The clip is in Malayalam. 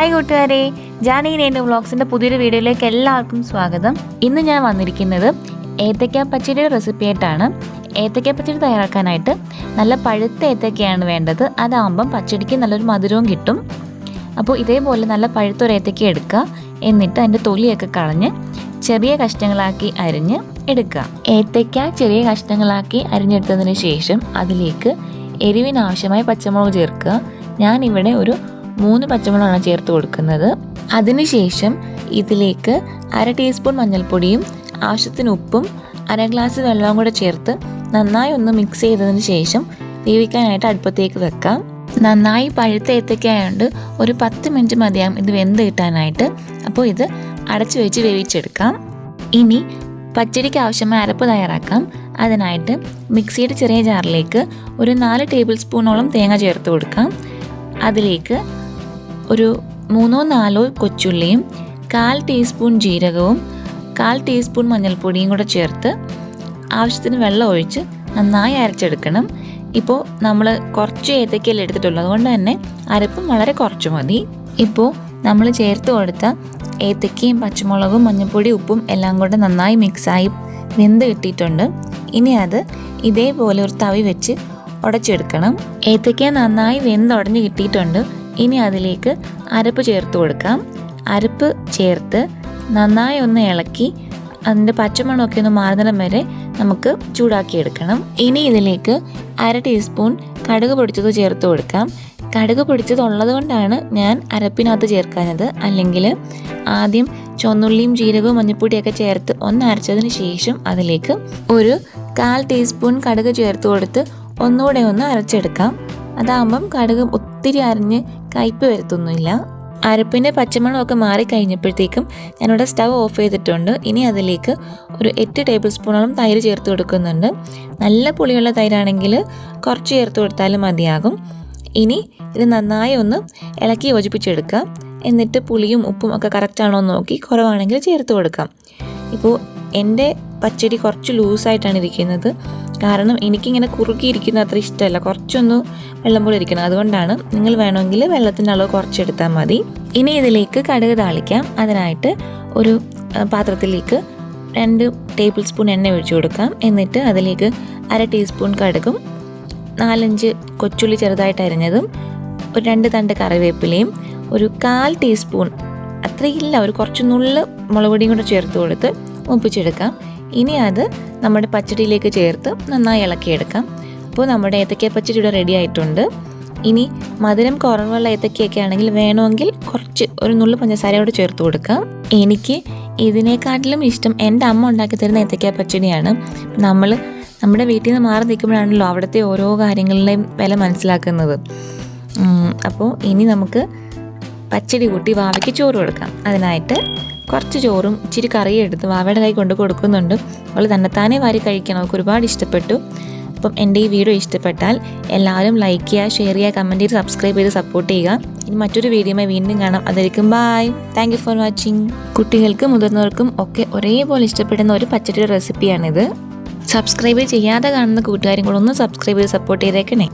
ഹായ് കൂട്ടുകാരെ. ജാനി നേന്റെ വ്ളോഗ്സിന്റെ പുതിയൊരു വീഡിയോയിലേക്ക് എല്ലാവർക്കും സ്വാഗതം. ഇന്ന് ഞാൻ വന്നിരിക്കുന്നത് ഏത്തക്ക പച്ചടിയുടെ റെസിപ്പി ആയിട്ടാണ്. ഏത്തക്ക പച്ചടി തയ്യാറാക്കാനായിട്ട് നല്ല പഴുത്ത ഏത്തക്കയാണ് വേണ്ടത്. അതാകുമ്പം പച്ചടിക്ക് നല്ലൊരു മധുരവും കിട്ടും. അപ്പോൾ ഇതേപോലെ നല്ല പഴുത്തൊരു ഏത്തക്ക എടുക്കുക. എന്നിട്ട് അതിന്റെ തൊലിയൊക്കെ കളഞ്ഞ് ചെറിയ കഷ്ണങ്ങളാക്കി അരിഞ്ഞ് എടുക്കുക. ഏത്തക്ക ചെറിയ കഷ്ണങ്ങളാക്കി അരിഞ്ഞെടുത്തതിന് ശേഷം അതിലേക്ക് എരിവിനാവശ്യമായ പച്ചമുളക് ചേർക്കുക. ഞാനിവിടെ ഒരു മൂന്ന് പച്ചമുളകാണ് ചേർത്ത് കൊടുക്കുന്നത്. അതിനുശേഷം ഇതിലേക്ക് അര ടീസ്പൂൺ മഞ്ഞൾപ്പൊടിയും ആവശ്യത്തിന് ഉപ്പും അര ഗ്ലാസ് വെള്ളവും കൂടെ ചേർത്ത് നന്നായി ഒന്ന് മിക്സ് ചെയ്തതിന് ശേഷം വേവിക്കാനായിട്ട് അടുപ്പത്തേക്ക് വെക്കാം. നന്നായി പഴുത്ത ഏത്തയ്ക്കായതുകൊണ്ട് ഒരു പത്ത് മിനിറ്റ് മതിയാകും ഇത് വെന്ത് കിട്ടാനായിട്ട്. അപ്പോൾ ഇത് അടച്ചു വെച്ച് വേവിച്ചെടുക്കാം. ഇനി പച്ചടിക്ക് ആവശ്യമായ അരപ്പ് തയ്യാറാക്കാം. അതിനായിട്ട് മിക്സിയുടെ ചെറിയ ജാറിലേക്ക് ഒരു നാല് ടേബിൾ സ്പൂണോളം തേങ്ങ ചേർത്ത് കൊടുക്കാം. അതിലേക്ക് ഒരു മൂന്നോ നാലോ കൊച്ചുള്ളിയും കാൽ ടീസ്പൂൺ ജീരകവും കാൽ ടീസ്പൂൺ മഞ്ഞൾപ്പൊടിയും കൂടെ ചേർത്ത് ആവശ്യത്തിന് വെള്ളം ഒഴിച്ച് നന്നായി അരച്ചെടുക്കണം. ഇപ്പോൾ നമ്മൾ കുറച്ച് ഏത്തക്കല്ല എടുത്തിട്ടുള്ളൂ. അതുകൊണ്ട് തന്നെ അരപ്പും വളരെ കുറച്ച് മതി. ഇപ്പോൾ നമ്മൾ ചേർത്ത് കൊടുത്ത ഏത്തക്കയും പച്ചമുളകും മഞ്ഞൾപ്പൊടി ഉപ്പും എല്ലാം കൂടെ നന്നായി മിക്സായി വെന്ത് കിട്ടിയിട്ടുണ്ട്. ഇനി അത് ഇതേപോലെ ഒരു തവി വെച്ച് ഉടച്ചെടുക്കണം. ഏത്തക്ക നന്നായി വെന്ത് ഉടഞ്ഞ് കിട്ടിയിട്ടുണ്ട്. ഇനി അതിലേക്ക് അരപ്പ് ചേർത്ത് കൊടുക്കാം. അരപ്പ് ചേർത്ത് നന്നായി ഒന്ന് ഇളക്കി അതിന്റെ പച്ചമണമൊക്കെ ഒന്ന് മാറുന്നിടം വരെ നമുക്ക് ചൂടാക്കിയെടുക്കണം ഇനി ഇതിലേക്ക് അര ടീസ്പൂൺ കടുക് പൊടിച്ചത് ചേർത്ത് കൊടുക്കാം. കടുക് പൊടിച്ചത് ഉള്ളതുകൊണ്ടാണ് ഞാൻ അരപ്പിനകത്ത് ചേർക്കാനത് അല്ലെങ്കിൽ ആദ്യം ചുവന്നുള്ളിയും ജീരകവും മഞ്ഞൾപ്പൊടിയൊക്കെ ചേർത്ത് ഒന്ന് അരച്ചതിന് ശേഷം അതിലേക്ക് ഒരു കാൽ ടീസ്പൂൺ കടുക് ചേർത്ത് കൊടുത്ത് ഒന്നുകൂടെ ഒന്ന് അരച്ചെടുക്കാം. അതാകുമ്പം കടുക് ഒത്തിരി അരിഞ്ഞ് കയ്പ് വരുത്തൊന്നുമില്ല. അരപ്പിന്റെ പച്ചമണമൊക്കെ മാറിക്കഴിഞ്ഞപ്പോഴത്തേക്കും ഞാനിവിടെ സ്റ്റവ് ഓഫ് ചെയ്തിട്ടുണ്ട്. ഇനി അതിലേക്ക് ഒരു എട്ട് ടേബിൾ സ്പൂണോളം തൈര് ചേർത്ത് കൊടുക്കുന്നുണ്ട്. നല്ല പുളിയുള്ള തൈരാണെങ്കിൽ കുറച്ച് ചേർത്ത് കൊടുത്താലും മതിയാകും. ഇനി ഇത് നന്നായി ഒന്ന് ഇളക്കി യോജിപ്പിച്ചെടുക്കുക. എന്നിട്ട് പുളിയും ഉപ്പും ഒക്കെ കറക്റ്റാണോ എന്ന് നോക്കി കുറവാണെങ്കിൽ ചേർത്ത് കൊടുക്കാം. ഇപ്പോൾ എന്റെ പച്ചടി കുറച്ച് ലൂസായിട്ടാണ് ഇരിക്കുന്നത്. കാരണം എനിക്കിങ്ങനെ കുറുകിയിരിക്കുന്ന അത്ര ഇഷ്ടമല്ല. കുറച്ചൊന്ന് വെള്ളം പോലെ ഇരിക്കണം അതുകൊണ്ടാണ് നിങ്ങൾ വേണമെങ്കിൽ വെള്ളത്തിന്റെ അളവ് കുറച്ചെടുത്താൽ മതി. ഇനി ഇതിലേക്ക് കടുക് താളിക്കാം. അതിനായിട്ട് ഒരു പാത്രത്തിലേക്ക് രണ്ട് ടേബിൾ സ്പൂൺ എണ്ണ ഒഴിച്ചു കൊടുക്കാം. എന്നിട്ട് അതിലേക്ക് അര ടീസ്പൂൺ കടുകും നാലഞ്ച് കൊച്ചുള്ളി ചെറുതായിട്ട് അരിഞ്ഞതും ഒരു രണ്ട് തണ്ട് കറിവേപ്പിലയും ഒരു കാൽ ടീസ്പൂൺ അത്രയില്ല ഒരു കുറച്ച് നുള്ള് മുളക് പൊടിയും കൂടെ ചേർത്ത് കൊടുത്ത് മുപ്പിച്ചെടുക്കാം. ഇനി അത് നമ്മുടെ പച്ചടിയിലേക്ക് ചേർത്ത് നന്നായി ഇളക്കിയെടുക്കാം. അപ്പോൾ നമ്മുടെ ഏത്തക്ക പച്ചടി ഇവിടെ റെഡി ആയിട്ടുണ്ട്. ഇനി മധുരം കുറവുള്ള ഏത്തക്കയൊക്കെ ആണെങ്കിൽ വേണമെങ്കിൽ കുറച്ച് ഒരു നുള്ളു പഞ്ചസാരയോട് ചേർത്ത് കൊടുക്കാം. എനിക്ക് ഇതിനേക്കാട്ടിലും ഇഷ്ടം എന്റെ അമ്മ ഉണ്ടാക്കി തരുന്ന ഏത്തക്ക പച്ചടിയാണ്. നമ്മൾ നമ്മുടെ വീട്ടിൽ നിന്ന് മാറി നിൽക്കുമ്പോഴാണല്ലോ അവിടുത്തെ ഓരോ കാര്യങ്ങളുടെയും വില മനസ്സിലാക്കുന്നത്. അപ്പോൾ ഇനി നമുക്ക് പച്ചടി കൂട്ടി വാവയ്ക്ക് ചോറ് കൊടുക്കാം. അതിനായിട്ട് കുറച്ച് ചോറും ഇച്ചിരി കറിയും എടുത്ത് വാവയുടെ കൈ കൊണ്ട് കൊടുക്കുന്നുണ്ട്. അവൾ തന്നെത്താനെ വാരി കഴിക്കണം. അവൾക്ക് ഒരുപാട് ഇഷ്ടപ്പെട്ടു. അപ്പം എന്റെ ഈ വീഡിയോ ഇഷ്ടപ്പെട്ടാൽ എല്ലാവരും ലൈക്ക് ചെയ്യുക ഷെയർ ചെയ്യുക കമന്റ് ചെയ്ത് സബ്സ്ക്രൈബ് ചെയ്ത് സപ്പോർട്ട് ചെയ്യുക. ഇനി മറ്റൊരു വീഡിയോയുമായി വീണ്ടും കാണാം. അതായിരിക്കും ബായ് താങ്ക് ഫോർ വാച്ചിങ് കുട്ടികൾക്കും മുതിർന്നവർക്കും ഒക്കെ ഒരേപോലെ ഇഷ്ടപ്പെടുന്ന ഒരു പച്ചടിയുടെ റെസിപ്പിയാണിത് സബ്സ്ക്രൈബ് ചെയ്യാതെ കാണുന്ന കൂട്ടുകാരും കൂടെ ഒന്ന് സബ്സ്ക്രൈബ് ചെയ്ത് സപ്പോർട്ട് ചെയ്തേക്കണേ.